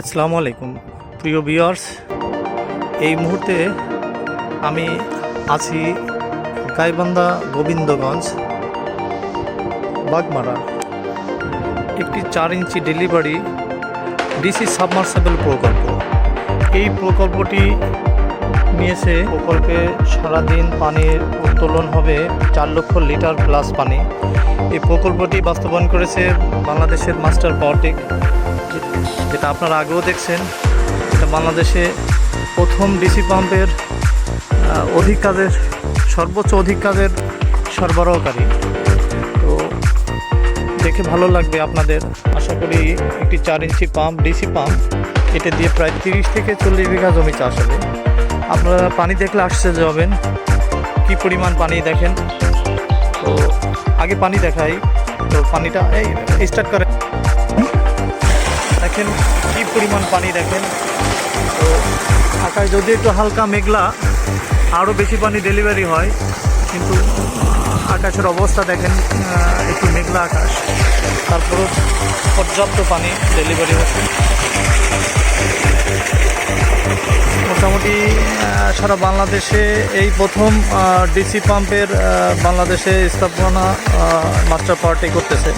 আসসালামু আলাইকুম। প্রিয় বিয়ার্স এই মুহূর্তে আমি আছি গাইবান্ধা গোবিন্দগঞ্জ, বাগমারা। একটি চার ইঞ্চি ডেলিভারি ডিসি সাবমার্সেবল প্রকল্প। এই প্রকল্পটি নিয়েছে প্রকল্পে সারাদিন পানির উত্তোলন হবে চার লক্ষ লিটার প্লাস পানি। এই প্রকল্পটি বাস্তবায়ন করেছে বাংলাদেশের মাস্টার পাওয়ারটেক যেটা আপনারা আগেও দেখছেন, এটা বাংলাদেশে প্রথম ডিসি পাম্পের অধিক কাজের, সর্বোচ্চ অধিক কাজের সরবরাহকারী। তো দেখে ভালো লাগবে আপনাদের। আশা করি একটি চার ইঞ্চি পাম্প, ডিসি পাম্প, এটা দিয়ে প্রায় তিরিশ থেকে চল্লিশ বিঘা জমি চাষ হবে। আপনারা পানি দেখলে আশ্চর্য হবেন, কি পরিমাণ পানি দেখেন। তো আগে পানি দেখাই, তো পানিটা এই স্টার্ট করে দেখেন কি পরিমাণ পানি দেখেন। তো আকাশ যদি একটু হালকা মেঘলা আরও বেশি পানি ডেলিভারি হয়, কিন্তু আকাশের অবস্থা দেখেন একটু মেঘলা আকাশ। তারপরও পর্যাপ্ত পানি ডেলিভারি হচ্ছে। মোটামুটি সারা বাংলাদেশে এই প্রথম ডিসি পাম্পের বাংলাদেশে স্থাপনা মাস্টার পার্টি করতেছে।